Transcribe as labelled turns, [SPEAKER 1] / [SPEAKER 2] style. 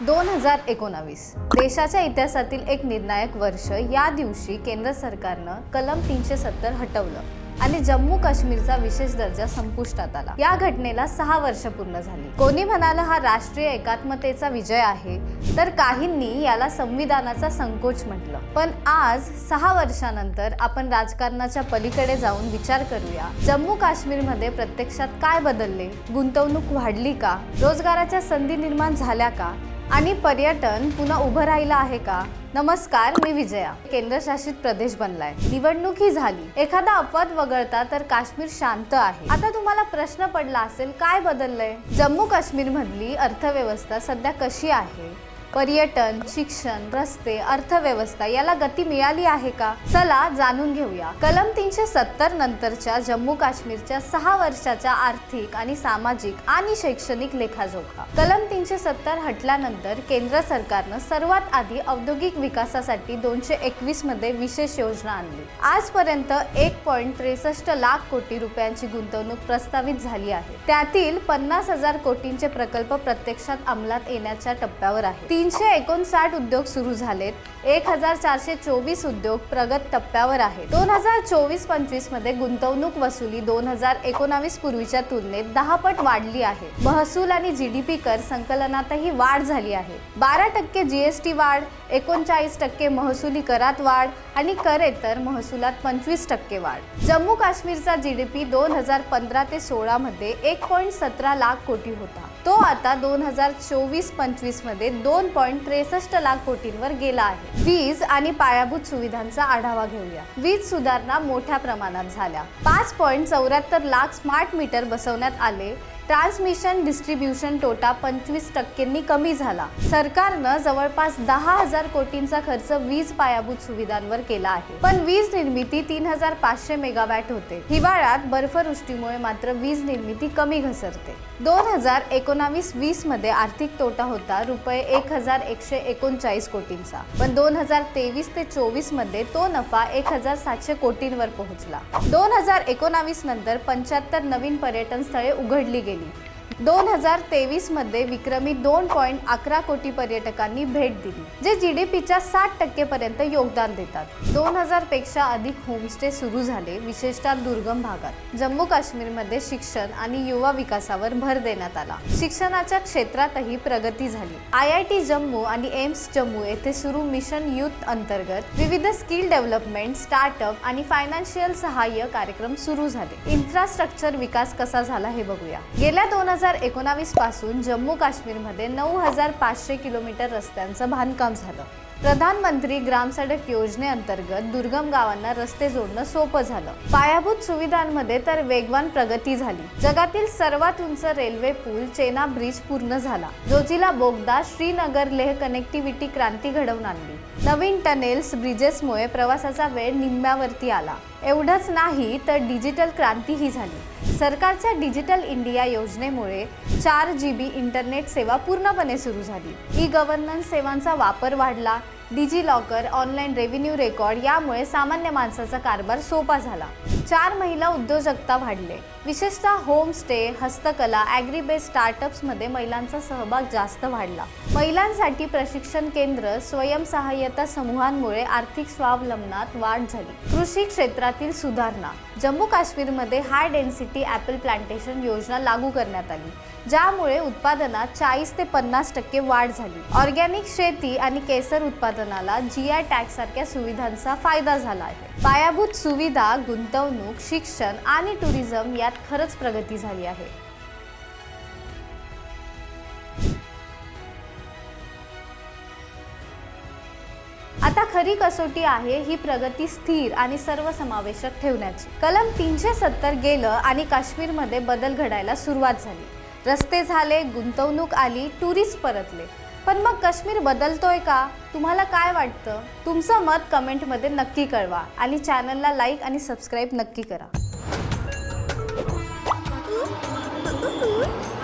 [SPEAKER 1] दोन हजार एकोणावीस. देशाच्या इतिहासातील एक निर्णायक वर्ष या दिवशी केंद्र सरकारनं कलम तीनशे सत्तर हटवलं आणि जम्मू काश्मीरचा विशेष दर्जा संपुष्टात आला. या घटनेला सहा वर्ष पूर्ण झाली. कोणी म्हणालं हा राष्ट्रीय एकात्मतेचा विजय आहे तर काहींनी याला संविधानाचा संकोच म्हटलं. पण आज सहा वर्षानंतर आपण राजकारणाच्या पलीकडे जाऊन विचार करूया जम्मू काश्मीरमध्ये प्रत्यक्षात काय बदलले? गुंतवणूक वाढली का? रोजगाराच्या संधी निर्माण झाल्या का? आणि पर्यटन पुन्हा उभं राहिलं आहे का? नमस्कार मी विजया. केंद्रशासित प्रदेश बनलाय. निवडणूक ही झाली. एखादा अपवाद वगळता तर काश्मीर शांत आहे. आता तुम्हाला प्रश्न पडला असेल काय बदललंय? जम्मू काश्मीर मधली अर्थव्यवस्था सध्या कशी आहे? पर्यटन शिक्षण रस्ते अर्थव्यवस्था याला गती मिळाली आहे का? चला जाणून घेऊया. कलम तीनशे सत्तर नंतरच्या जम्मू काश्मीरच्या सहा वर्षाच्या आर्थिक आणि सामाजिक आणि शैक्षणिक लेखाजोखा. कलम तीनशे सत्तर हटल्यानंतर केंद्र सरकारनं सर्वात आधी औद्योगिक विकासासाठी दोनशे एकवीसमध्ये विशेष योजना आणली. आजपर्यंत एक पॉईंट त्रेसष्ट लाख कोटी रुपयांची गुंतवणूक प्रस्तावित झाली आहे. त्यातील पन्नास हजार कोटींचे प्रकल्प प्रत्यक्षात अंमलात येण्याच्या टप्प्यावर आहे तीनशे एकोणसाठ उद्योग सुरू झालेत. एक हजार चारशे चोवीस उद्योग प्रगत टप्प्यावर आहेत. दोन हजार चोवीस पंचवीसमध्ये गुंतवणूक वसुली दोन हजार एकोणावीस पूर्वीच्या तुलनेत दहा पट वाढली आहे. महसूल आणि जी डी पी कर संकलनातही वाढ झाली आहे. बारा टक्के जी एस टी वाढ एकोणचाळीस टक्के महसुली करात वाढ आणि करेतर महसुलात पंचवीस टक्के वाढ. जम्मू काश्मीरचा जी डी पी दोन हजार पंधरा ते सोळा मध्ये एक पॉईंट सतरा लाख कोटी होता. तो आता दोन हजार चोवीस पंचवीसमध्ये दोन पॉईंट त्रेसष्ट लाख कोटींवर गेला आहे. वीज आणि पायाभूत सुविधांचा आढावा घेऊया. वीज सुधारणा मोठ्या प्रमाणात झाल्या. पाच पॉईंट चौऱ्याहत्तर लाख स्मार्ट मीटर बसवण्यात आले. ट्रान्समिशन डिस्ट्रीब्युशन तोटा पंचवीस टक्क्यांनी कमी झाला. सरकारनं जवळपास दहा हजार कोटींचा खर्च वीज पायाभूत सुविधांवर केला आहे. पण वीज निर्मिती तीन हजार पाचशे मेगावॅट होते. हिवाळ्यात बर्फवृष्टीमुळे मात्र वीज निर्मिती कमी घसरते. दोन हजार एकोणावीस वीसमध्ये आर्थिक तोटा होता रुपये एक हजार एकशे एकोणचाळीस कोटींचा. पण दोन हजार तेवीस ते चोवीसमध्ये तो नफा एक हजार सातशे कोटींवर पोहोचला. दोन हजार एकोणावीस नंतर पंच्याहत्तर नवीन पर्यटन स्थळे उघडली गेली. केली दोन हजार तेवीसमध्ये विक्रमी दोन पॉईंट अकरा कोटी पर्यटकांनी भेट दिली जे जी डी साठ टक्के पर्यंत योगदान देतात. दोन हजारपेक्षा अधिक होमस्टे सुरू झाले विशेषतः दुर्गम भागात. जम्मू काश्मीरमध्ये शिक्षण आणि युवा विकासावर भर देण्यात आला. शिक्षणाच्या क्षेत्रातही प्रगती झाली. आय आय टी जम्मू आणि एम्स जम्मू येथे सुरू मिशन युथ अंतर्गत विविध स्किल डेव्हलपमेंट स्टार्टअप आणि फायनान्शियल सहाय्य कार्यक्रम सुरू झाले. इन्फ्रास्ट्रक्चर विकास कसा झाला हे बघूया. गेल्या दोन हजार एकोणावीसपासून जम्मू काश्मीरमध्ये नऊ हजार पाचशे किलोमीटर रस्त्यांचं बांधकाम झालं. प्रधानमंत्री ग्राम सडक योजनेअंतर्गत दुर्गम गावांना रस्ते जोडणं सोपं झालं. पायाभूत सुविधांमध्ये तर वेगवान प्रगती झाली. जगातील सर्वात उंच रेल्वे पूल चेना ब्रिज पूर्ण झाला. जोजिला बोगदा श्रीनगर लेह कनेक्टिव्हिटी क्रांती घडवून आणली. नवीन टनेल्स ब्रिजेसमुळे प्रवासाचा वेळ निम्म्यावरती आला. एवढंच नाही तर डिजिटल क्रांतीही झाली. सरकारच्या डिजिटल इंडिया योजनेमुळे चार जी बी इंटरनेट सेवा पूर्णपणे सुरू झाली. ई गव्हर्नन्स सेवांचा वापर वाढला. DigiLocker online revenue record यामुळे सामान्य माणसाचा कारभार सोपा झाला. चार महिला उद्योजकता वाढले. विशेषतः होमस्टे हस्तकला ॲग्रीबेस स्टार्टअप्समध्ये महिलांचा सहभाग जास्त वाढला. महिलांसाठी प्रशिक्षण केंद्र स्वयंसहाय्यता समूहांमुळे आर्थिक स्वावलंबनात वाढ झाली. कृषी क्षेत्रातील सुधारणा. जम्मू काश्मीरमध्ये हाय डेन्सिटी ॲपल प्लांटेशन योजना लागू करण्यात आली ज्यामुळे उत्पादनात चाळीस ते पन्नास टक्के वाढ झाली. ऑर्गॅनिक शेती आणि केसर उत्पादनाला जी आय टॅक्स सारख्या सुविधांचा फायदा झाला आहे. पायाभूत सुविधा गुंतवणूक शिक्षण आणि टुरिझम क्षेत्रात खरंच प्रगती झाली आहे. आता खरी कसोटी आहे ही प्रगती स्थिर आणि सर्वसमावेशक ठेवण्याची. कलम तीनशे सत्तर गेलं आणि काश्मीरमध्ये बदल घडायला सुरुवात झाली. रस्ते झाले गुंतवणूक आली टुरिस्ट परतले. पण मग काश्मीर बदलतोय का? तुम्हाला काय वाटतं? तुमचं मत कमेंटमध्ये नक्की कळवा आणि चॅनलला लाईक आणि सबस्क्राईब नक्की करा. ướt ướt ướt